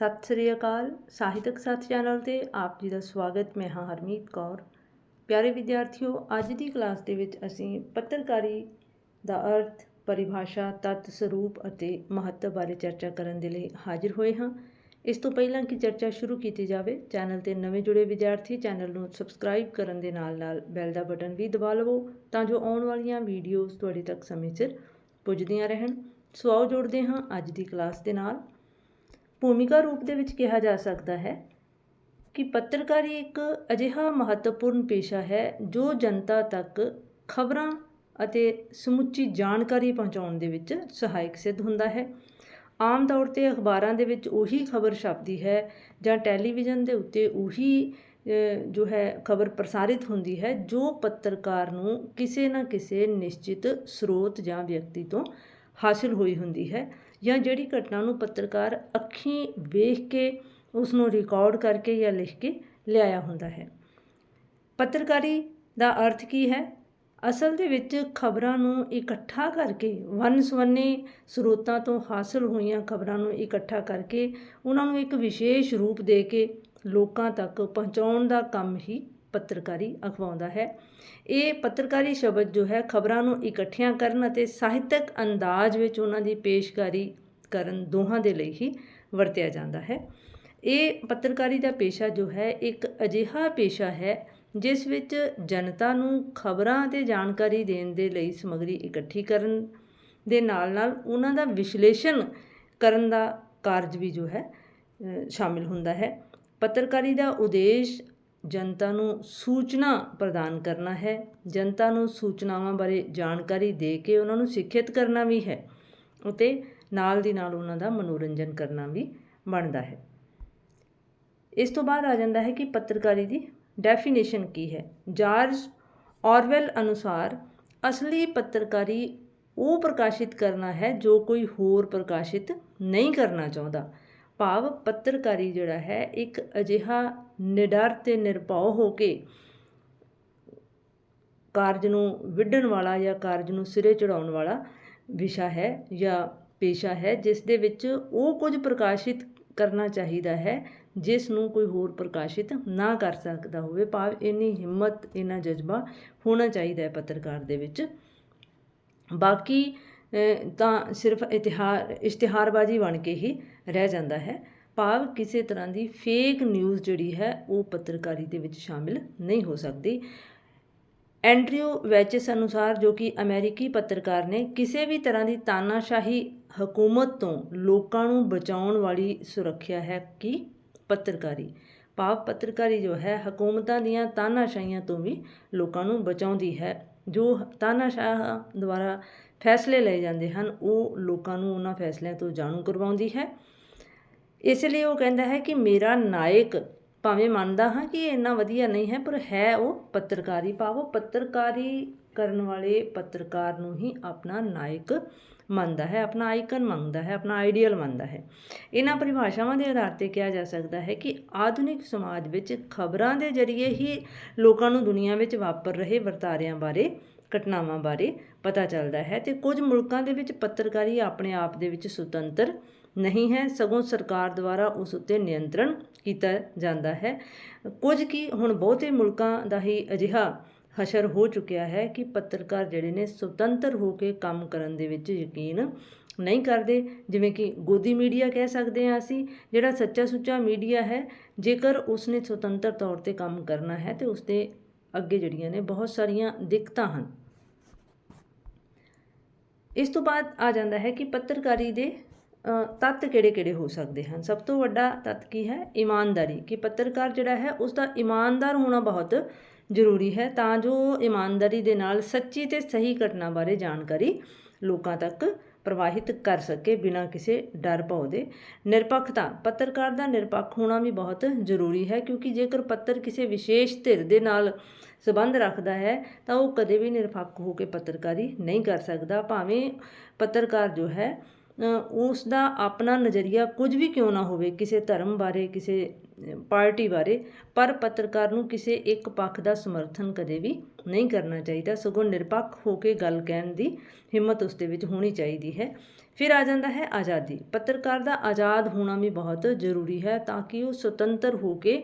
ਸਤਿ ਸ੍ਰੀ ਅਕਾਲ। ਸਾਹਿਤਕ ਸਾਥ ਚੈਨਲ ਤੇ ਆਪ ਜੀ ਦਾ ਸਵਾਗਤ। ਮੈਂ ਹਾਂ ਹਰਮੀਤ ਕੌਰ। ਪਿਆਰੇ ਵਿਦਿਆਰਥੀਓ, ਅੱਜ ਦੀ ਕਲਾਸ ਦੇ ਵਿੱਚ ਅਸੀਂ ਪੱਤਰਕਾਰੀ ਦਾ ਅਰਥ, ਪਰਿਭਾਸ਼ਾ, ਤੱਤ, ਸਰੂਪ ਅਤੇ ਮਹੱਤਵ ਬਾਰੇ ਚਰਚਾ ਕਰਨ ਦੇ ਲਈ ਹਾਜ਼ਰ ਹੋਏ ਹਾਂ। ਇਸ ਤੋਂ ਪਹਿਲਾਂ ਕਿ ਚਰਚਾ ਸ਼ੁਰੂ ਕੀਤੀ ਜਾਵੇ, ਚੈਨਲ ਤੇ ਨਵੇਂ ਜੁੜੇ ਵਿਦਿਆਰਥੀ ਚੈਨਲ ਨੂੰ ਸਬਸਕ੍ਰਾਈਬ ਕਰਨ ਦੇ ਨਾਲ ਨਾਲ ਬੈਲ ਦਾ ਬਟਨ ਵੀ ਦਬਾ ਲਵੋ ਤਾਂ ਜੋ ਆਉਣ ਵਾਲੀਆਂ ਵੀਡੀਓਜ਼ ਤੁਹਾਡੇ ਤੱਕ ਸਮੇਂ ਸਿਰ ਪੁੱਜਦੀਆਂ ਰਹਿਣ। ਸੋ ਆਓ ਜੁੜਦੇ ਹਾਂ ਅੱਜ ਦੀ ਕਲਾਸ ਦੇ ਨਾਲ। ਭੂਮਿਕਾ ਰੂਪ ਦੇ ਵਿੱਚ ਕਿਹਾ ਜਾ ਸਕਦਾ ਹੈ ਕਿ ਪੱਤਰਕਾਰੀ ਇੱਕ ਅਜਿਹਾ ਮਹੱਤਵਪੂਰਨ ਪੇਸ਼ਾ ਹੈ ਜੋ ਜਨਤਾ ਤੱਕ ਖਬਰਾਂ ਅਤੇ ਸਮੁੱਚੀ ਜਾਣਕਾਰੀ ਪਹੁੰਚਾਉਣ ਦੇ ਵਿੱਚ ਸਹਾਇਕ ਸਿੱਧ ਹੁੰਦਾ ਹੈ। ਆਮ ਤੌਰ ਤੇ ਅਖਬਾਰਾਂ ਦੇ ਵਿੱਚ ਉਹੀ ਖਬਰ ਛਪਦੀ ਹੈ ਜਾਂ ਟੈਲੀਵਿਜ਼ਨ ਦੇ ਉੱਤੇ ਉਹੀ ਜੋ ਹੈ, ਖਬਰ ਪ੍ਰਸਾਰਿਤ ਹੁੰਦੀ ਹੈ ਜੋ ਪੱਤਰਕਾਰ ਨੂੰ ਕਿਸੇ ਨਾ ਕਿਸੇ ਨਿਸ਼ਚਿਤ ਸਰੋਤ ਜਾਂ ਵਿਅਕਤੀ ਤੋਂ ਹਾਸਿਲ ਹੋਈ ਹੁੰਦੀ ਹੈ। ਜਾਂ ਜਿਹੜੀ ਘਟਨਾ ਨੂੰ ਪੱਤਰਕਾਰ ਅੱਖੀਂ ਵੇਖ ਕੇ ਉਸ ਨੂੰ ਰਿਕਾਰਡ ਕਰਕੇ ਜਾਂ ਲਿਖ ਕੇ ਲਿਆਇਆ ਹੁੰਦਾ ਹੈ। ਪੱਤਰਕਾਰੀ ਦਾ ਅਰਥ ਕੀ ਹੈ? ਅਸਲ ਦੇ ਵਿੱਚ ਖਬਰਾਂ ਨੂੰ ਇਕੱਠਾ ਕਰਕੇ ਵੰਨ ਸਵੰਨੇ ਸਰੋਤਾਂ ਤੋਂ ਹਾਸਲ ਹੋਈਆਂ ਖਬਰਾਂ ਨੂੰ ਇਕੱਠਾ ਕਰਕੇ, ਉਹਨਾਂ ਨੂੰ ਇੱਕ ਵਿਸ਼ੇਸ਼ ਰੂਪ ਦੇ ਕੇ ਲੋਕਾਂ ਤੱਕ ਪਹੁੰਚਾਉਣ ਦਾ ਕੰਮ ਹੀ ਪੱਤਰਕਾਰੀ ਅਖਵਾਉਂਦਾ ਹੈ। ਇਹ ਪੱਤਰਕਾਰੀ ਸ਼ਬਦ ਜੋ ਹੈ, ਖਬਰਾਂ ਨੂੰ ਇਕੱਠੀਆਂ ਕਰਨ ਅਤੇ ਸਾਹਿਤਕ ਅੰਦਾਜ਼ ਵਿੱਚ ਉਹਨਾਂ ਦੀ ਪੇਸ਼ਕਾਰੀ ਕਰਨ ਦੋਹਾਂ ਦੇ ਲਈ ਹੀ ਵਰਤਿਆ ਜਾਂਦਾ ਹੈ। ਇਹ ਪੱਤਰਕਾਰੀ ਦਾ ਪੇਸ਼ਾ ਜੋ ਹੈ, ਇੱਕ ਅਜਿਹਾ ਪੇਸ਼ਾ ਹੈ, ਜਿਸ ਵਿੱਚ ਜਨਤਾ ਨੂੰ ਖਬਰਾਂ ਅਤੇ ਜਾਣਕਾਰੀ ਦੇਣ ਦੇ ਲਈ ਸਮੱਗਰੀ ਇਕੱਠੀ ਕਰਨ ਦੇ ਨਾਲ ਨਾਲ ਉਹਨਾਂ ਦਾ ਵਿਸ਼ਲੇਸ਼ਣ ਕਰਨ ਦਾ ਕਾਰਜ ਵੀ ਜੋ ਹੈ ਸ਼ਾਮਿਲ ਹੁੰਦਾ ਹੈ। ਪੱਤਰਕਾਰੀ ਦਾ ਉਦੇਸ਼ ਜਨਤਾ ਨੂੰ ਸੂਚਨਾ ਪ੍ਰਦਾਨ ਕਰਨਾ ਹੈ। ਜਨਤਾ ਨੂੰ ਸੂਚਨਾਵਾਂ ਬਾਰੇ ਜਾਣਕਾਰੀ ਦੇ ਕੇ ਉਹਨਾਂ ਨੂੰ ਸਿੱਖਿਅਤ ਕਰਨਾ ਵੀ ਹੈ ਅਤੇ ਨਾਲ ਦੀ ਨਾਲ ਉਹਨਾਂ ਦਾ ਮਨੋਰੰਜਨ ਕਰਨਾ ਵੀ ਬਣਦਾ ਹੈ। ਇਸ ਤੋਂ ਬਾਅਦ ਆ ਜਾਂਦਾ ਹੈ ਕਿ ਪੱਤਰਕਾਰੀ ਦੀ ਡੈਫੀਨੇਸ਼ਨ ਕੀ ਹੈ। ਜਾਰਜ ਔਰਵੈਲ ਅਨੁਸਾਰ ਅਸਲੀ ਪੱਤਰਕਾਰੀ ਉਹ ਪ੍ਰਕਾਸ਼ਿਤ ਕਰਨਾ ਹੈ ਜੋ ਕੋਈ ਹੋਰ ਪ੍ਰਕਾਸ਼ਿਤ ਨਹੀਂ ਕਰਨਾ ਚਾਹੁੰਦਾ। ਭਾਵ ਪੱਤਰਕਾਰੀ ਜਿਹੜਾ ਹੈ ਇੱਕ ਅਜਿਹਾ ਨਿਡਰ ਤੇ ਨਿਰਭਉ ਹੋ ਕੇ ਕਾਰਜ ਨੂੰ ਵਿੱਢਣ ਵਾਲਾ ਜਾਂ ਕਾਰਜ ਨੂੰ ਸਿਰੇ ਚੜਾਉਣ ਵਾਲਾ ਵਿਸ਼ਾ ਹੈ ਜਾਂ ਪੇਸ਼ਾ ਹੈ, ਜਿਸ ਦੇ ਵਿੱਚ ਉਹ ਕੁਝ ਪ੍ਰਕਾਸ਼ਿਤ ਕਰਨਾ ਚਾਹੀਦਾ ਹੈ, ਜਿਸ ਨੂੰ ਕੋਈ ਹੋਰ ਪ੍ਰਕਾਸ਼ਿਤ ਨਾ ਕਰ ਸਕਦਾ ਹੋਵੇ। ਭਾਵ ਇੰਨੀ ਹਿੰਮਤ, ਇੰਨਾ ਜਜ਼ਬਾ ਹੋਣਾ ਚਾਹੀਦਾ ਹੈ ਪੱਤਰਕਾਰ ਦੇ ਵਿੱਚ। ਬਾਕੀ ਤਾਂ ਸਿਰਫ ਇਤਿਹਾਰ, ਇਸ਼ਤਿਹਾਰਬਾਜ਼ੀ ਬਣ ਕੇ ਹੀ ਰਹਿ ਜਾਂਦਾ ਹੈ। ਭਾਵ ਕਿਸੇ ਤਰ੍ਹਾਂ ਦੀ ਫੇਕ ਨਿਊਜ਼ ਜਿਹੜੀ ਹੈ, ਉਹ ਪੱਤਰਕਾਰੀ ਦੇ ਵਿੱਚ ਸ਼ਾਮਿਲ ਨਹੀਂ ਹੋ ਸਕਦੀ। ਐਂਡਰਿਊ ਵੈਚਸ ਅਨੁਸਾਰ ਜੋ ਕਿ ਅਮਰੀਕੀ ਪੱਤਰਕਾਰ ਨੇ ਕਿਸੇ ਵੀ ਤਰ੍ਹਾਂ ਦੀ ਤਾਨਾਸ਼ਾਹੀ ਹਕੂਮਤ ਤੋਂ ਲੋਕਾਂ ਨੂੰ ਬਚਾਉਣ ਵਾਲੀ ਸੁਰੱਖਿਆ ਹੈ ਕਿ ਪੱਤਰਕਾਰੀ। ਭਾਵ ਪੱਤਰਕਾਰੀ ਜੋ ਹੈ, ਹਕੂਮਤਾਂ ਦੀਆਂ ਤਾਨਾਸ਼ਾਹੀਆਂ ਤੋਂ ਵੀ ਲੋਕਾਂ ਨੂੰ ਬਚਾਉਂਦੀ ਹੈ। ਜੋ ਤਾਨਾਸ਼ਾਹ ਦੁਆਰਾ ਫੈਸਲੇ ਲਏ ਜਾਂਦੇ ਹਨ, ਉਹ ਲੋਕਾਂ ਨੂੰ ਉਹਨਾਂ ਫੈਸਲਿਆਂ ਤੋਂ ਜਾਣੂ ਕਰਵਾਉਂਦੀ ਹੈ। ਇਸ ਲਈ ਉਹ ਕਹਿੰਦਾ ਹੈ ਕਿ ਮੇਰਾ ਨਾਇਕ ਭਾਵੇਂ ਮੰਨਦਾ ਹਾਂ ਕਿ ਇਹ ਇੰਨਾ ਵਧੀਆ ਨਹੀਂ ਹੈ, ਪਰ ਹੈ ਉਹ ਪੱਤਰਕਾਰੀ, ਭਾਵ ਪੱਤਰਕਾਰੀ ਕਰਨ ਵਾਲੇ ਪੱਤਰਕਾਰ ਨੂੰ ਹੀ ਆਪਣਾ ਨਾਇਕ ਮੰਨਦਾ ਹੈ, ਆਪਣਾ ਆਈਕਨ ਮੰਨਦਾ ਹੈ, ਆਪਣਾ ਆਈਡੀਅਲ ਮੰਨਦਾ ਹੈ। ਇਹਨਾਂ ਪਰਿਭਾਸ਼ਾਵਾਂ ਦੇ ਆਧਾਰ ਤੇ ਕਿਹਾ ਜਾ ਸਕਦਾ ਹੈ ਕਿ ਆਧੁਨਿਕ ਸਮਾਜ ਵਿੱਚ ਖਬਰਾਂ ਦੇ ਜ਼ਰੀਏ ਹੀ ਲੋਕਾਂ ਨੂੰ ਦੁਨੀਆ ਵਿੱਚ ਵਾਪਰ ਰਹੇ ਵਰਤਾਰਿਆਂ ਬਾਰੇ, ਘਟਨਾਵਾਂ ਬਾਰੇ ਪਤਾ ਚੱਲਦਾ ਹੈ ਤੇ ਕੁਝ ਮੁਲਕਾਂ ਦੇ ਵਿੱਚ ਪੱਤਰਕਾਰੀ ਆਪਣੇ ਆਪ ਦੇ ਵਿੱਚ ਸੁਤੰਤਰ ਨਹੀਂ ਹੈ, ਸਗੋਂ ਸਰਕਾਰ ਦੁਆਰਾ ਉਸ ਉੱਤੇ ਨਿਯੰਤਰਣ ਕੀਤਾ ਜਾਂਦਾ ਹੈ। ਕੁਝ ਕੀ ਹੁਣ ਬਹੁਤੇ ਮੁਲਕਾਂ ਦਾ ਹੀ ਅਜਿਹਾ ਹਸ਼ਰ ਹੋ ਚੁੱਕਿਆ ਹੈ ਕਿ ਪੱਤਰਕਾਰ ਜਿਹੜੇ ਨੇ ਸੁਤੰਤਰ ਹੋ ਕੇ ਕੰਮ ਕਰਨ ਦੇ ਵਿੱਚ ਯਕੀਨ ਨਹੀਂ ਕਰਦੇ, ਜਿਵੇਂ ਕਿ ਗੋਦੀ ਮੀਡੀਆ ਕਹਿ ਸਕਦੇ ਹਾਂ ਅਸੀਂ, ਜਿਹੜਾ ਸੱਚਾ ਸੁੱਚਾ ਮੀਡੀਆ ਹੈ, ਜੇਕਰ ਉਸਨੇ ਸੁਤੰਤਰ ਤੌਰ ਤੇ ਕੰਮ ਕਰਨਾ ਹੈ ਤੇ ਉਸਦੇ ਅੱਗੇ ਜਿਹੜੀਆਂ ਨੇ ਬਹੁਤ ਸਾਰੀਆਂ ਦਿੱਕਤਾਂ ਹਨ। ਇਸ ਤੋਂ ਬਾਅਦ ਆ ਜਾਂਦਾ ਹੈ ਕਿ ਪੱਤਰਕਾਰੀ ਦੇ ਤੱਤ ਕਿਹੜੇ-ਕਿਹੜੇ ਹੋ ਸਕਦੇ ਹਨ? ਸਭ ਤੋਂ ਵੱਡਾ ਤੱਤ ਕੀ ਹੈ? ਇਮਾਨਦਾਰੀ। ਕਿ ਪੱਤਰਕਾਰ ਜਿਹੜਾ ਹੈ ਉਸ ਦਾ ਇਮਾਨਦਾਰ ਹੋਣਾ ਬਹੁਤ ਜ਼ਰੂਰੀ ਹੈ ਤਾਂ ਜੋ ਇਮਾਨਦਾਰੀ ਦੇ ਨਾਲ ਸੱਚੀ ਤੇ ਸਹੀ ਘਟਨਾ ਬਾਰੇ ਜਾਣਕਾਰੀ ਲੋਕਾਂ ਤੱਕ ਪ੍ਰਵਾਹਿਤ ਕਰ ਸਕੇ ਬਿਨਾਂ ਕਿਸੇ ਡਰ ਭੌ ਦੇ। ਨਿਰਪੱਖਤਾ। ਪੱਤਰਕਾਰ ਦਾ ਨਿਰਪੱਖ ਹੋਣਾ ਵੀ ਬਹੁਤ ਜ਼ਰੂਰੀ ਹੈ ਕਿਉਂਕਿ ਜੇਕਰ ਪੱਤਰ ਕਿਸੇ ਵਿਸ਼ੇਸ਼ ਧਿਰ ਦੇ ਨਾਲ ਸਬੰਧ ਰੱਖਦਾ ਹੈ ਤਾਂ ਉਹ ਕਦੇ ਵੀ ਨਿਰਪੱਖ ਹੋ ਕੇ ਪੱਤਰਕਾਰੀ ਨਹੀਂ ਕਰ ਸਕਦਾ। ਭਾਵੇਂ ਪੱਤਰਕਾਰ ਜੋ ਹੈ ਉਸ ਦਾ ਆਪਣਾ ਨਜ਼ਰੀਆ ਕੁਝ ਵੀ ਕਿਉਂ ਨਾ ਹੋਵੇ, ਕਿਸੇ ਧਰਮ ਬਾਰੇ, ਕਿਸੇ ਪਾਰਟੀ ਬਾਰੇ, ਪਰ ਪੱਤਰਕਾਰ ਨੂੰ ਕਿਸੇ ਇੱਕ ਪੱਖ ਦਾ ਸਮਰਥਨ ਕਦੇ ਵੀ ਨਹੀਂ ਕਰਨਾ ਚਾਹੀਦਾ। ਸਗੋਂ ਨਿਰਪੱਖ ਹੋ ਕੇ ਗੱਲ ਕਹਿਣ ਦੀ ਹਿੰਮਤ ਉਸ ਦੇ ਵਿੱਚ ਹੋਣੀ ਚਾਹੀਦੀ ਹੈ। ਫਿਰ ਆ ਜਾਂਦਾ ਹੈ ਆਜ਼ਾਦੀ। ਪੱਤਰਕਾਰ ਦਾ ਆਜ਼ਾਦ ਹੋਣਾ ਵੀ ਬਹੁਤ ਜ਼ਰੂਰੀ ਹੈ ਤਾਂ ਕਿ ਉਹ ਸੁਤੰਤਰ ਹੋ ਕੇ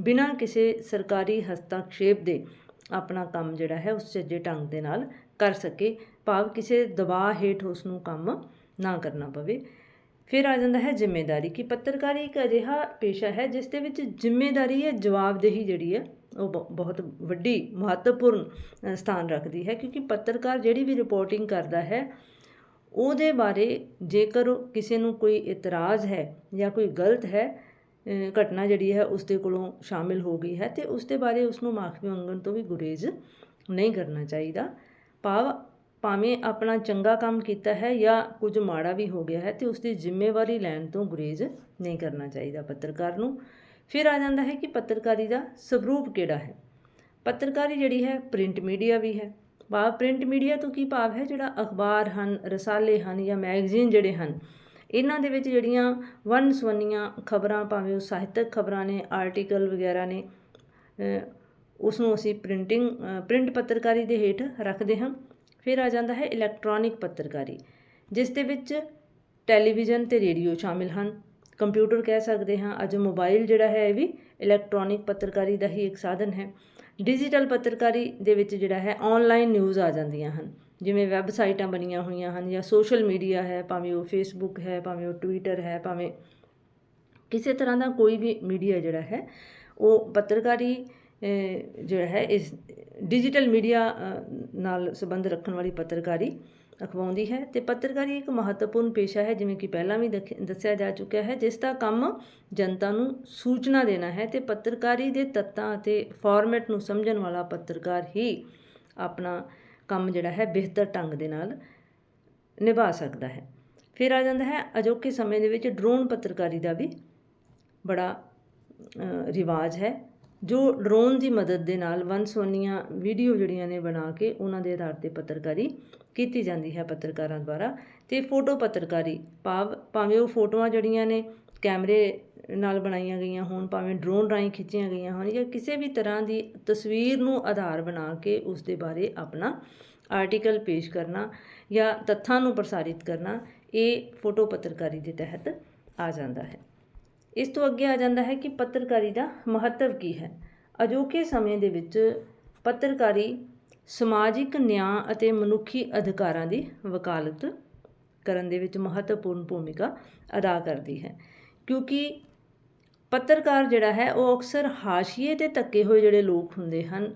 ਬਿਨਾਂ ਕਿਸੇ ਸਰਕਾਰੀ ਹਸਤਾਖੇਪ ਦੇ ਆਪਣਾ ਕੰਮ ਜਿਹੜਾ ਹੈ, ਉਸ ਚੱਜੇ ਢੰਗ ਦੇ ਨਾਲ ਕਰ ਸਕੇ। ਭਾਵ ਕਿਸੇ ਦਬਾਅ ਹੇਠ ਉਸ ਨੂੰ ਕੰਮ ਨਾ ਕਰਨਾ ਪਵੇ। ਫਿਰ ਆ ਜਾਂਦਾ ਹੈ ਜ਼ਿੰਮੇਵਾਰੀ ਕਿ ਪੱਤਰਕਾਰੀ ਇੱਕ ਅਜਿਹਾ ਪੇਸ਼ਾ ਹੈ ਜਿਸ ਦੇ ਵਿੱਚ ਜ਼ਿੰਮੇਵਾਰੀ ਹੈ ਜਵਾਬਦੇਹੀ ਜਿਹੜੀ ਹੈ ਉਹ ਬ- ਬਹੁਤ ਵੱਡੀ, ਮਹੱਤਵਪੂਰਨ ਸਥਾਨ ਰੱਖਦੀ ਹੈ ਕਿਉਂਕਿ ਪੱਤਰਕਾਰ ਜਿਹੜੀ ਵੀ ਰਿਪੋਰਟਿੰਗ ਕਰਦਾ ਹੈ, ਉਹਦੇ ਬਾਰੇ ਜੇਕਰ ਕਿਸੇ ਨੂੰ ਕੋਈ ਇਤਰਾਜ਼ ਹੈ ਜਾਂ ਕੋਈ ਗਲਤ ਹੈ ਘਟਨਾ ਜਿਹੜੀ ਹੈ ਉਸ ਦੇ ਕੋਲੋਂ ਸ਼ਾਮਿਲ ਹੋ ਗਈ ਹੈ ਤੇ ਉਸ ਦੇ ਬਾਰੇ ਉਸ ਨੂੰ ਮਾਫੀ ਮੰਗਣ ਤੋਂ ਵੀ ਗੁਰੇਜ਼ ਨਹੀਂ ਕਰਨਾ ਚਾਹੀਦਾ। ਭਾਵ ਭਾਵੇਂ ਆਪਣਾ ਚੰਗਾ ਕੰਮ ਕੀਤਾ ਹੈ ਜਾਂ ਕੁਝ ਮਾੜਾ ਵੀ ਹੋ ਗਿਆ ਹੈ ਤੇ ਉਸ ਦੀ ਜ਼ਿੰਮੇਵਾਰੀ ਲੈਣ ਤੋਂ ਗੁਰੇਜ਼ ਨਹੀਂ ਕਰਨਾ ਚਾਹੀਦਾ ਪੱਤਰਕਾਰ ਨੂੰ। ਫਿਰ ਆ ਜਾਂਦਾ ਹੈ ਕਿ ਪੱਤਰਕਾਰੀ ਦਾ ਸਰੂਪ ਕਿਹੜਾ ਹੈ? ਪੱਤਰਕਾਰੀ ਜਿਹੜੀ ਹੈ ਪ੍ਰਿੰਟ ਮੀਡੀਆ ਵੀ ਹੈ। ਭਾਵ ਪ੍ਰਿੰਟ ਮੀਡੀਆ ਤੋਂ ਕੀ ਭਾਵ ਹੈ? ਜਿਹੜਾ ਅਖਬਾਰ ਹਨ ਰਸਾਲੇ ਹਨ ਜਾਂ ਮੈਗਜ਼ੀਨ ਜਿਹੜੇ ਹਨ ਇਹਨਾਂ ਦੇ ਵਿੱਚ ਜਿਹੜੀਆਂ ਵੰਨ ਸਵੰਨੀਆਂ ਖਬਰਾਂ ਭਾਵੇਂ ਉਹ ਸਾਹਿਤਕ ਖਬਰਾਂ ਨੇ ਆਰਟੀਕਲ ਵਗੈਰਾ ਨੇ ਅ, ਉਸ ਨੂੰ ਅਸੀਂ ਪ੍ਰਿੰਟਿੰਗ ਪ੍ਰਿੰਟ ਪੱਤਰਕਾਰੀ ਦੇ ਹੇਠ ਰੱਖਦੇ ਹਾਂ। ਫਿਰ ਆ ਜਾਂਦਾ ਹੈ ਇਲੈਕਟ੍ਰੋਨਿਕ ਪੱਤਰਕਾਰੀ, ਜਿਸ ਦੇ ਵਿੱਚ ਟੈਲੀਵਿਜ਼ਨ ਤੇ ਰੇਡੀਓ ਸ਼ਾਮਿਲ ਹਨ। ਕੰਪਿਊਟਰ ਕਹਿ ਸਕਦੇ ਹਾਂ, ਅੱਜ ਮੋਬਾਈਲ ਜਿਹੜਾ ਹੈ ਇਹ ਵੀ ਇਲੈਕਟ੍ਰੋਨਿਕ ਪੱਤਰਕਾਰੀ ਦਾ ਹੀ ਇੱਕ ਸਾਧਨ ਹੈ। ਡਿਜੀਟਲ ਪੱਤਰਕਾਰੀ ਦੇ ਵਿੱਚ ਜਿਹੜਾ ਹੈ ਆਨਲਾਈਨ ਨਿਊਜ਼ ਆ ਜਾਂਦੀਆਂ ਹਨ, ਜਿਵੇਂ ਵੈਬਸਾਈਟਾਂ ਬਣੀਆਂ ਹੋਈਆਂ ਹਨ ਜਾਂ ਸੋਸ਼ਲ ਮੀਡੀਆ ਹੈ, ਭਾਵੇਂ ਉਹ ਫੇਸਬੁੱਕ ਹੈ, ਭਾਵੇਂ ਉਹ ਟਵਿੱਟਰ ਹੈ, ਭਾਵੇਂ ਕਿਸੇ ਤਰ੍ਹਾਂ ਦਾ ਕੋਈ ਵੀ ਮੀਡੀਆ ਜਿਹੜਾ ਹੈ, ਉਹ ਪੱਤਰਕਾਰੀ ਜਿਹੜਾ ਹੈ, ਇਸ ਡਿਜੀਟਲ ਮੀਡੀਆ ਨਾਲ ਸੰਬੰਧ ਰੱਖਣ ਵਾਲੀ ਪੱਤਰਕਾਰੀ ਅਖਵਾਉਂਦੀ ਹੈ ਤੇ ਪੱਤਰਕਾਰੀ ਇੱਕ ਮਹੱਤਵਪੂਰਨ ਪੇਸ਼ਾ ਹੈ, ਜਿਵੇਂ ਕਿ ਪਹਿਲਾਂ ਵੀ ਦਖ- ਦੱਸਿਆ ਜਾ ਚੁੱਕਿਆ ਹੈ, ਜਿਸ ਦਾ ਕੰਮ ਜਨਤਾ ਨੂੰ ਸੂਚਨਾ ਦੇਣਾ ਹੈ ਤੇ ਪੱਤਰਕਾਰੀ ਦੇ ਤੱਤਾਂ ਅਤੇ ਫਾਰਮੈਟ ਨੂੰ ਸਮਝਣ ਵਾਲਾ ਪੱਤਰਕਾਰ ਹੀ ਆਪਣਾ ਕੰਮ ਜਿਹੜਾ ਹੈ, ਬਿਹਤਰ ਢੰਗ ਦੇ ਨਾਲ ਨਿਭਾ ਸਕਦਾ ਹੈ। ਫਿਰ ਆ ਜਾਂਦਾ ਹੈ, ਅਜੋਕੇ ਸਮੇਂ ਦੇ ਵਿੱਚ ਡਰੋਨ ਪੱਤਰਕਾਰੀ ਦਾ ਵੀ ਬੜਾ ਰਿਵਾਜ ਹੈ। ਜੋ ਡਰੋਨ ਦੀ ਮਦਦ ਦੇ ਨਾਲ ਵੰਨ-ਸੁਵੰਨੀਆਂ ਵੀਡੀਓ ਜਿਹੜੀਆਂ ਨੇ ਬਣਾ ਕੇ ਉਹਨਾਂ ਦੇ ਆਧਾਰ ਤੇ ਪੱਤਰਕਾਰੀ ਕੀਤੀ ਜਾਂਦੀ ਹੈ ਪੱਤਰਕਾਰਾਂ ਦੁਆਰਾ ਤੇ ਫੋਟੋ ਪੱਤਰਕਾਰੀ ਭਾਵ ਭਾਵੇਂ ਉਹ ਫੋਟੋਆਂ ਜਿਹੜੀਆਂ ਨੇ ਕੈਮਰੇ ਨਾਲ ਬਣਾਈਆਂ ਗਈਆਂ ਹੋਣ, ਭਾਵੇਂ ਡਰੋਨ ਰਾਹੀਂ ਖਿੱਚੀਆਂ ਗਈਆਂ ਹੋਣ ਜਾਂ ਕਿਸੇ ਵੀ ਤਰ੍ਹਾਂ ਦੀ ਤਸਵੀਰ ਨੂੰ ਆਧਾਰ ਬਣਾ ਕੇ ਉਸ ਦੇ ਬਾਰੇ ਆਪਣਾ ਆਰਟੀਕਲ ਪੇਸ਼ ਕਰਨਾ ਜਾਂ ਤੱਥਾਂ ਨੂੰ ਪ੍ਰਸਾਰਿਤ ਕਰਨਾ, ਇਹ ਫੋਟੋ ਪੱਤਰਕਾਰੀ ਦੇ ਤਹਿਤ ਆ ਜਾਂਦਾ ਹੈ। ਇਸ ਤੋਂ ਅੱਗੇ ਆ ਜਾਂਦਾ ਹੈ ਕਿ ਪੱਤਰਕਾਰੀ ਦਾ ਮਹੱਤਵ ਕੀ ਹੈ। ਅਜੋਕੇ ਸਮੇਂ ਦੇ ਵਿੱਚ ਪੱਤਰਕਾਰੀ ਸਮਾਜਿਕ ਨਿਆਂ ਅਤੇ ਮਨੁੱਖੀ ਅਧਿਕਾਰਾਂ ਦੀ ਵਕਾਲਤ ਕਰਨ ਦੇ ਵਿੱਚ ਮਹੱਤਵਪੂਰਨ ਭੂਮਿਕਾ ਅਦਾ ਕਰਦੀ ਹੈ। ਕਿਉਂਕਿ ਪੱਤਰਕਾਰ ਜਿਹੜਾ ਹੈ, ਉਹ ਅਕਸਰ ਹਾਸ਼ੀਏ ਤੇ ਧੱਕੇ ਹੋਏ ਜਿਹੜੇ ਲੋਕ ਹੁੰਦੇ ਹਨ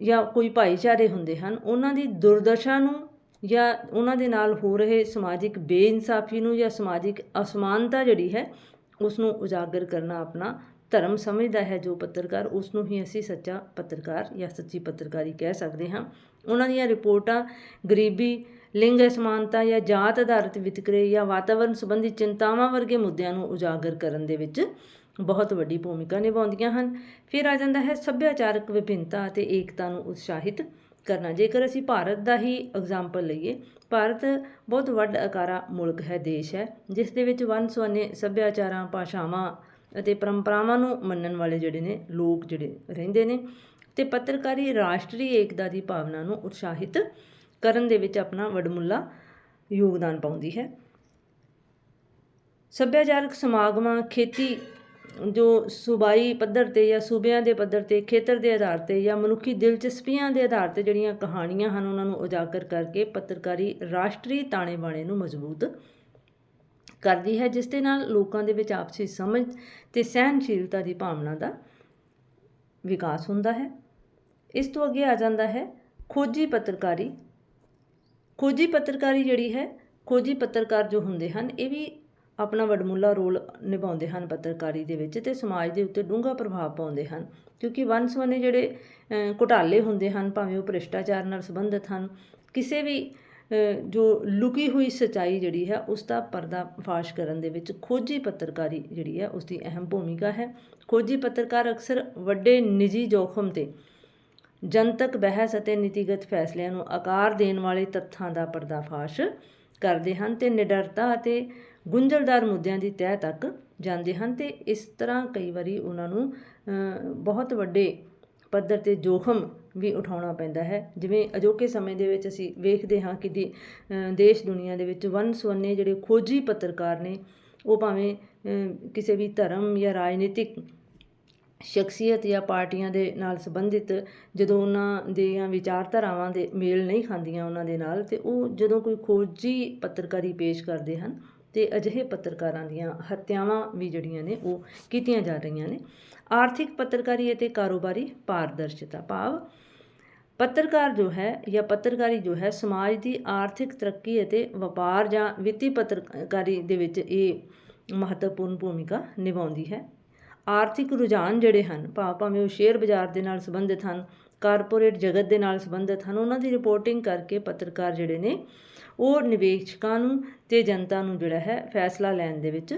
ਜਾਂ ਕੋਈ ਭਾਈਚਾਰੇ ਹੁੰਦੇ ਹਨ, ਉਹਨਾਂ ਦੀ ਦੁਰਦਸ਼ਾ ਨੂੰ ਜਾਂ ਉਹਨਾਂ ਦੇ ਨਾਲ ਹੋ ਰਹੇ ਸਮਾਜਿਕ ਬੇਇਨਸਾਫੀ ਨੂੰ ਜਾਂ ਸਮਾਜਿਕ ਅਸਮਾਨਤਾ ਜਿਹੜੀ ਹੈ ਉਸ ਨੂੰ ਉਜਾਗਰ ਕਰਨਾ ਆਪਣਾ ਧਰਮ ਸਮਝਦਾ ਹੈ, ਜੋ ਪੱਤਰਕਾਰ ਉਸ ਨੂੰ ਹੀ ਅਸੀਂ ਸੱਚਾ ਪੱਤਰਕਾਰ ਜਾਂ ਸੱਚੀ ਪੱਤਰਕਾਰੀ ਕਹਿ ਸਕਦੇ ਹਾਂ। ਉਹਨਾਂ ਦੀਆਂ ਰਿਪੋਰਟਾਂ ਗਰੀਬੀ, ਲਿੰਗ ਅਸਮਾਨਤਾ ਜਾਂ ਜਾਤ ਆਧਾਰਿਤ ਵਿਤਕਰੇ ਜਾਂ ਵਾਤਾਵਰਣ ਸੰਬੰਧੀ ਚਿੰਤਾਵਾਂ ਵਰਗੇ ਮੁੱਦਿਆਂ ਨੂੰ ਉਜਾਗਰ ਕਰਨ ਦੇ ਵਿੱਚ ਬਹੁਤ ਵੱਡੀ ਭੂਮਿਕਾ ਨਿਭਾਉਂਦੀਆਂ ਹਨ। ਫਿਰ ਆ ਜਾਂਦਾ ਹੈ ਸੱਭਿਆਚਾਰਕ ਵਿਭਿੰਨਤਾ ਅਤੇ ਏਕਤਾ ਨੂੰ ਉਤਸ਼ਾਹਿਤ ਕਰਨਾ। ਜੇਕਰ ਅਸੀਂ ਭਾਰਤ ਦਾ ਹੀ ਐਗਜ਼ਾਮਪਲ ਲਈਏ, ਭਾਰਤ ਬਹੁਤ ਵੱਡ ਆਕਾਰਾ ਮੁਲਕ ਹੈ, ਦੇਸ਼ ਹੈ, ਜਿਸ ਦੇ ਵਿੱਚ ਵੰਨ ਸੁਵੰਨੇ ਸੱਭਿਆਚਾਰਾਂ, ਭਾਸ਼ਾਵਾਂ ਅਤੇ ਪਰੰਪਰਾਵਾਂ ਨੂੰ ਮੰਨਣ ਵਾਲੇ ਜਿਹੜੇ ਨੇ, ਲੋਕ ਜਿਹੜੇ ਰਹਿੰਦੇ ਨੇ ਤੇ ਪੱਤਰਕਾਰੀ ਰਾਸ਼ਟਰੀ ਏਕਤਾ ਦੀ ਭਾਵਨਾ ਨੂੰ ਉਤਸ਼ਾਹਿਤ ਕਰਨ ਦੇ ਵਿੱਚ ਆਪਣਾ ਵਡਮੁੱਲਾ ਯੋਗਦਾਨ ਪਾਉਂਦੀ ਹੈ। ਸੱਭਿਆਚਾਰਕ ਸਮਾਗਮਾਂ, ਖੇਤੀ ਜੋ ਸੂਬਾਈ ਪੱਧਰ ਤੇ ਜਾਂ ਸੂਬਿਆਂ ਦੇ ਪੱਧਰ ਤੇ, ਖੇਤਰ ਦੇ ਆਧਾਰ ਤੇ ਜਾਂ ਮਨੁੱਖੀ ਦਿਲਚਸਪੀਆਂ ਦੇ ਆਧਾਰ ਤੇ ਜਿਹੜੀਆਂ ਕਹਾਣੀਆਂ ਹਨ, ਉਹਨਾਂ ਨੂੰ ਉਜਾਗਰ ਕਰਕੇ ਪੱਤਰਕਾਰੀ ਰਾਸ਼ਟਰੀ ਤਾਣੇ ਬਾਣੇ ਨੂੰ ਮਜ਼ਬੂਤ ਕਰਦੀ ਹੈ, ਜਿਸ ਦੇ ਨਾਲ ਲੋਕਾਂ ਦੇ ਵਿੱਚ ਆਪਸੀ ਸਮਝ ਤੇ ਸਹਿਨਸ਼ੀਲਤਾ ਦੀ ਭਾਵਨਾ ਦਾ ਵਿਕਾਸ ਹੁੰਦਾ ਹੈ। ਇਸ ਤੋਂ ਅੱਗੇ ਆ ਜਾਂਦਾ ਹੈ, ਖੋਜੀ ਪੱਤਰਕਾਰੀ। ਖੋਜੀ ਪੱਤਰਕਾਰੀ ਜਿਹੜੀ ਹੈ, ਖੋਜੀ ਪੱਤਰਕਾਰ ਜੋ ਹੁੰਦੇ ਹਨ, ਇਹ ਵੀ ਆਪਣਾ ਵਡਮੁੱਲਾ ਰੋਲ ਨਿਭਾਉਂਦੇ ਹਨ ਪੱਤਰਕਾਰੀ ਦੇ ਵਿੱਚ ਤੇ ਸਮਾਜ ਦੇ ਉੱਤੇ ਡੂੰਘਾ ਪ੍ਰਭਾਵ ਪਾਉਂਦੇ ਹਨ। ਕਿਉਂਕਿ ਵੰਨ ਸੁਵੰਨੇ ਜਿਹੜੇ ਘੁਟਾਲੇ ਹੁੰਦੇ ਹਨ, ਭਾਵੇਂ ਉਹ ਭ੍ਰਿਸ਼ਟਾਚਾਰ ਨਾਲ ਸੰਬੰਧਿਤ ਹਨ, ਕਿਸੇ ਵੀ ਜੋ ਲੁਕੀ ਹੋਈ ਸਚਾਈ ਜਿਹੜੀ ਹੈ, ਉਸ ਦਾ ਪਰਦਾ ਫਾਸ਼ ਕਰਨ ਦੇ ਵਿੱਚ ਖੋਜੀ ਪੱਤਰਕਾਰੀ ਜਿਹੜੀ ਹੈ, ਉਸ ਦੀ ਅਹਿਮ ਭੂਮਿਕਾ ਹੈ। ਖੋਜੀ ਪੱਤਰਕਾਰ ਅਕਸਰ ਵੱਡੇ ਨਿੱਜੀ ਜੋਖਮ ਤੇ ਜਨਤਕ ਬਹਿਸ ਅਤੇ ਨੀਤੀਗਤ ਫੈਸਲਿਆਂ ਨੂੰ ਆਕਾਰ ਦੇਣ ਵਾਲੇ ਤੱਥਾਂ ਦਾ ਪਰਦਾਫਾਸ਼ ਕਰਦੇ ਹਨ ਤੇ ਨਿਡਰਤਾ ਅਤੇ ਗੁੰਝਲਦਾਰ ਮੁੱਦਿਆਂ ਦੀ ਤਹਿ ਤੱਕ ਜਾਂਦੇ ਹਨ ਤੇ ਇਸ ਤਰ੍ਹਾਂ ਕਈ ਵਾਰੀ ਉਹਨਾਂ ਨੂੰ ਬਹੁਤ ਵੱਡੇ ਪੱਧਰ ਤੇ ਜੋਖਮ ਵੀ ਉਠਾਉਣਾ ਪੈਂਦਾ ਹੈ। ਜਿਵੇਂ ਅਜੋਕੇ ਸਮੇਂ ਦੇ ਵਿੱਚ ਅਸੀਂ ਵੇਖਦੇ ਹਾਂ ਕਿ ਦੇਸ਼ ਦੁਨੀਆ ਦੇ ਵਿੱਚ ਵੰਨ ਸੁਵੰਨੇ ਜਿਹੜੇ ਖੋਜੀ ਪੱਤਰਕਾਰ ਨੇ, ਉਹ ਭਾਵੇਂ ਕਿਸੇ ਵੀ ਧਰਮ ਜਾਂ ਰਾਜਨੀਤਿਕ ਸ਼ਖਸੀਅਤ ਜਾਂ ਪਾਰਟੀਆਂ ਦੇ ਨਾਲ ਸੰਬੰਧਿਤ ਜਦੋਂ ਉਹਨਾਂ ਦੀਆਂ ਵਿਚਾਰਧਾਰਾਵਾਂ ਦੇ ਮੇਲ ਨਹੀਂ ਖਾਂਦੀਆਂ ਉਹਨਾਂ ਦੇ ਨਾਲ, ਤੇ ਉਹ ਜਦੋਂ ਕੋਈ ਖੋਜੀ ਪੱਤਰਕਾਰੀ ਪੇਸ਼ ਕਰਦੇ ਹਨ ਤੇ ਅਜਿਹੇ ਪੱਤਰਕਾਰਾਂ ਦੀਆਂ ਹੱਤਿਆਵਾਂ ਵੀ ਜਿਹੜੀਆਂ ਨੇ ਉਹ ਕੀਤੀਆਂ ਜਾ ਰਹੀਆਂ ਨੇ। ਆਰਥਿਕ ਪੱਤਰਕਾਰੀ ਅਤੇ ਕਾਰੋਬਾਰੀ ਪਾਰਦਰਸ਼ਤਾ ਭਾਵ ਪੱਤਰਕਾਰ ਜੋ ਹੈ ਜਾਂ ਪੱਤਰਕਾਰੀ ਜੋ ਹੈ ਸਮਾਜ ਦੀ ਆਰਥਿਕ ਤਰੱਕੀ ਅਤੇ ਵਪਾਰ ਜਾਂ ਵਿੱਤੀ ਪੱਤਰਕਾਰੀ ਦੇ ਵਿੱਚ ਇਹ ਮਹੱਤਵਪੂਰਨ ਭੂਮਿਕਾ ਨਿਭਾਉਂਦੀ ਹੈ। ਆਰਥਿਕ ਰੁਝਾਨ ਜਿਹੜੇ ਹਨ, ਭਾਵ ਭਾਵੇਂ ਉਹ ਸ਼ੇਅਰ ਬਾਜ਼ਾਰ ਦੇ ਨਾਲ ਸੰਬੰਧਿਤ ਹਨ, ਕਾਰਪੋਰੇਟ ਜਗਤ ਦੇ ਨਾਲ ਸੰਬੰਧਿਤ ਹਨ, ਉਹਨਾਂ ਦੀ ਰਿਪੋਰਟਿੰਗ ਕਰਕੇ ਪੱਤਰਕਾਰ ਜਿਹੜੇ ਨੇ ਉਹ ਨਿਵੇਸ਼ਕਾਂ ਨੂੰ ਤੇ ਜਨਤਾ ਨੂੰ ਜਿਹੜਾ ਹੈ ਫੈਸਲਾ ਲੈਣ ਦੇ ਵਿੱਚ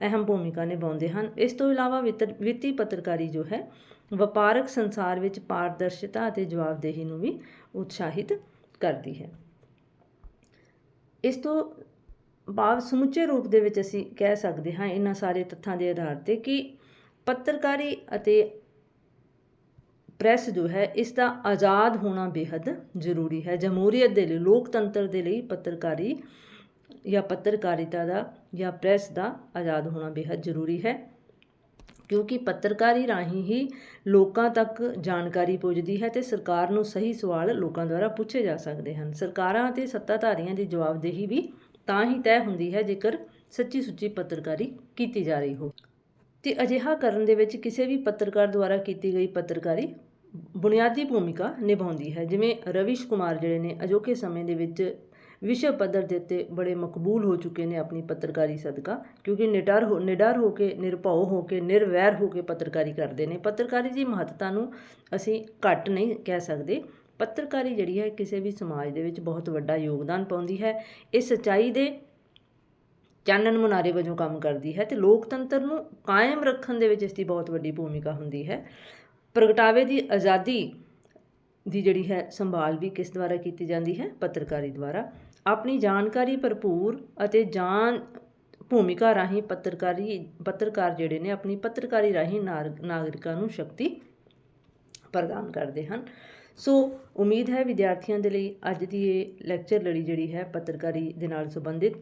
ਅਹਿਮ ਭੂਮਿਕਾ ਨਿਭਾਉਂਦੇ ਹਨ। ਇਸ ਤੋਂ ਇਲਾਵਾ ਵਿੱਤ- ਵਿੱਤੀ ਪੱਤਰਕਾਰੀ ਜੋ ਹੈ, ਵਪਾਰਕ ਸੰਸਾਰ ਵਿੱਚ ਪਾਰਦਰਸ਼ਤਾ ਅਤੇ ਜਵਾਬਦੇਹੀ ਨੂੰ ਵੀ ਉਤਸ਼ਾਹਿਤ ਕਰਦੀ ਹੈ। ਇਸ ਤੋਂ ਭਾਵ ਸਮੁੱਚੇ ਰੂਪ ਦੇ ਵਿੱਚ ਅਸੀਂ ਕਹਿ ਸਕਦੇ ਹਾਂ, ਇਹਨਾਂ ਸਾਰੇ ਤੱਥਾਂ ਦੇ ਆਧਾਰ ਤੇ ਕਿ ਪੱਤਰਕਾਰੀ ਅਤੇ ਪ੍ਰੈਸ ਜੋ ਹੈ, ਇਸ ਦਾ ਆਜ਼ਾਦ ਹੋਣਾ ਬੇਹੱਦ ਜ਼ਰੂਰੀ ਹੈ। ਜਮਹੂਰੀਅਤ ਦੇ ਲਈ, ਲੋਕਤੰਤਰ ਦੇ ਲਈ ਪੱਤਰਕਾਰੀ ਜਾਂ ਪੱਤਰਕਾਰਿਤਾ ਦਾ ਜਾਂ ਪ੍ਰੈਸ ਦਾ ਆਜ਼ਾਦ ਹੋਣਾ ਬੇਹੱਦ ਜ਼ਰੂਰੀ ਹੈ। ਕਿਉਂਕਿ ਪੱਤਰਕਾਰੀ ਰਾਹੀਂ ਹੀ ਲੋਕਾਂ ਤੱਕ ਜਾਣਕਾਰੀ ਪਹੁੰਚਦੀ ਹੈ ਤੇ ਸਰਕਾਰ ਨੂੰ ਸਹੀ ਸਵਾਲ ਲੋਕਾਂ ਦੁਆਰਾ ਪੁੱਛੇ ਜਾ ਸਕਦੇ ਹਨ। ਸਰਕਾਰਾਂ ਅਤੇ ਸੱਤਾਧਾਰੀਆਂ ਦੀ ਜਵਾਬਦੇਹੀ ਵੀ ਤਾਂ ਹੀ ਤੈਅ ਹੁੰਦੀ ਹੈ ਜੇਕਰ ਸੱਚੀ ਸੁੱਚੀ ਪੱਤਰਕਾਰੀ ਕੀਤੀ ਜਾ ਰਹੀ ਹੋ ਤੇ ਅਜਿਹਾ ਕਰਨ ਦੇ ਵਿੱਚ ਕਿਸੇ ਵੀ ਪੱਤਰਕਾਰ ਦੁਆਰਾ ਕੀਤੀ ਗਈ ਪੱਤਰਕਾਰੀ ਬੁਨਿਆਦੀ ਭੂਮਿਕਾ ਨਿਭਾਉਂਦੀ ਹੈ। ਜਿਵੇਂ ਰਵਿਸ਼ ਕੁਮਾਰ ਜਿਹੜੇ ਨੇ ਅਜੋਕੇ ਸਮੇਂ ਦੇ ਵਿੱਚ ਵਿਸ਼ਵ ਪੱਧਰ ਦੇ ਉੱਤੇ ਬੜੇ ਮਕਬੂਲ ਹੋ ਚੁੱਕੇ ਨੇ ਆਪਣੀ ਪੱਤਰਕਾਰੀ ਸਦਕਾ, ਕਿਉਂਕਿ ਨਿਡਰ ਹੋ ਨਿਡਰ ਹੋ ਕੇ, ਨਿਰਭਉ ਹੋ ਕੇ, ਨਿਰਵੈਰ ਹੋ ਕੇ ਪੱਤਰਕਾਰੀ ਕਰਦੇ ਨੇ। ਪੱਤਰਕਾਰੀ ਦੀ ਮਹੱਤਤਾ ਨੂੰ ਅਸੀਂ ਘੱਟ ਨਹੀਂ ਕਹਿ ਸਕਦੇ। ਪੱਤਰਕਾਰੀ ਜਿਹੜੀ ਹੈ ਕਿਸੇ ਵੀ ਸਮਾਜ ਦੇ ਵਿੱਚ ਬਹੁਤ ਵੱਡਾ ਯੋਗਦਾਨ ਪਾਉਂਦੀ ਹੈ। ਇਹ ਸੱਚਾਈ ਦੇ ਚਾਨਣ ਮੁਨਾਰੇ ਵਜੋਂ ਕੰਮ ਕਰਦੀ ਹੈ ਤੇ ਲੋਕਤੰਤਰ ਨੂੰ ਕਾਇਮ ਰੱਖਣ ਦੇ ਵਿੱਚ ਇਸ ਦੀ ਬਹੁਤ ਵੱਡੀ ਭੂਮਿਕਾ ਹੁੰਦੀ ਹੈ। ਪ੍ਰਗਟਾਵੇ ਦੀ ਆਜ਼ਾਦੀ ਦੀ ਜਿਹੜੀ ਹੈ ਸੰਭਾਲ ਵੀ ਕਿਸ ਦੁਆਰਾ ਕੀਤੀ ਜਾਂਦੀ ਹੈ? ਪੱਤਰਕਾਰੀ ਦੁਆਰਾ। ਆਪਣੀ ਜਾਣਕਾਰੀ ਭਰਪੂਰ ਅਤੇ ਜਾਣ ਭੂਮਿਕਾ ਰਾਹੀਂ ਪੱਤਰਕਾਰੀ, ਪੱਤਰਕਾਰ ਜਿਹੜੇ ਨੇ ਆਪਣੀ ਪੱਤਰਕਾਰੀ ਰਾਹੀਂ ਨਾਰ- ਨਾਗਰਿਕਾਂ ਨੂੰ ਸ਼ਕਤੀ ਪ੍ਰਦਾਨ ਕਰਦੇ ਹਨ। ਸੋ ਉਮੀਦ ਹੈ ਵਿਦਿਆਰਥੀਆਂ ਦੇ ਲਈ ਅੱਜ ਦੀ ਇਹ ਲੈਕਚਰ ਲੜੀ ਜਿਹੜੀ ਹੈ ਪੱਤਰਕਾਰੀ ਦੇ ਨਾਲ ਸੰਬੰਧਿਤ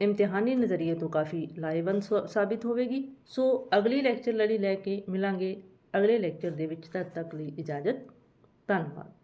ਇਮਤਿਹਾਨੀ ਨਜ਼ਰੀਏ ਤੋਂ ਕਾਫੀ ਲਾਹੇਵੰਦ ਸਾ- ਸਾਬਿਤ ਹੋਵੇਗੀ। ਸੋ ਅਗਲੀ ਲੈਕਚਰ ਲੜੀ ਲੈ ਕੇ ਮਿਲਾਂਗੇ। ਅਗਲੇ ਲੈਕਚਰ ਦੇ ਵਿੱਚ ਤਦ ਤੱਕ ਲਈ ਇਜਾਜ਼ਤ। ਧੰਨਵਾਦ।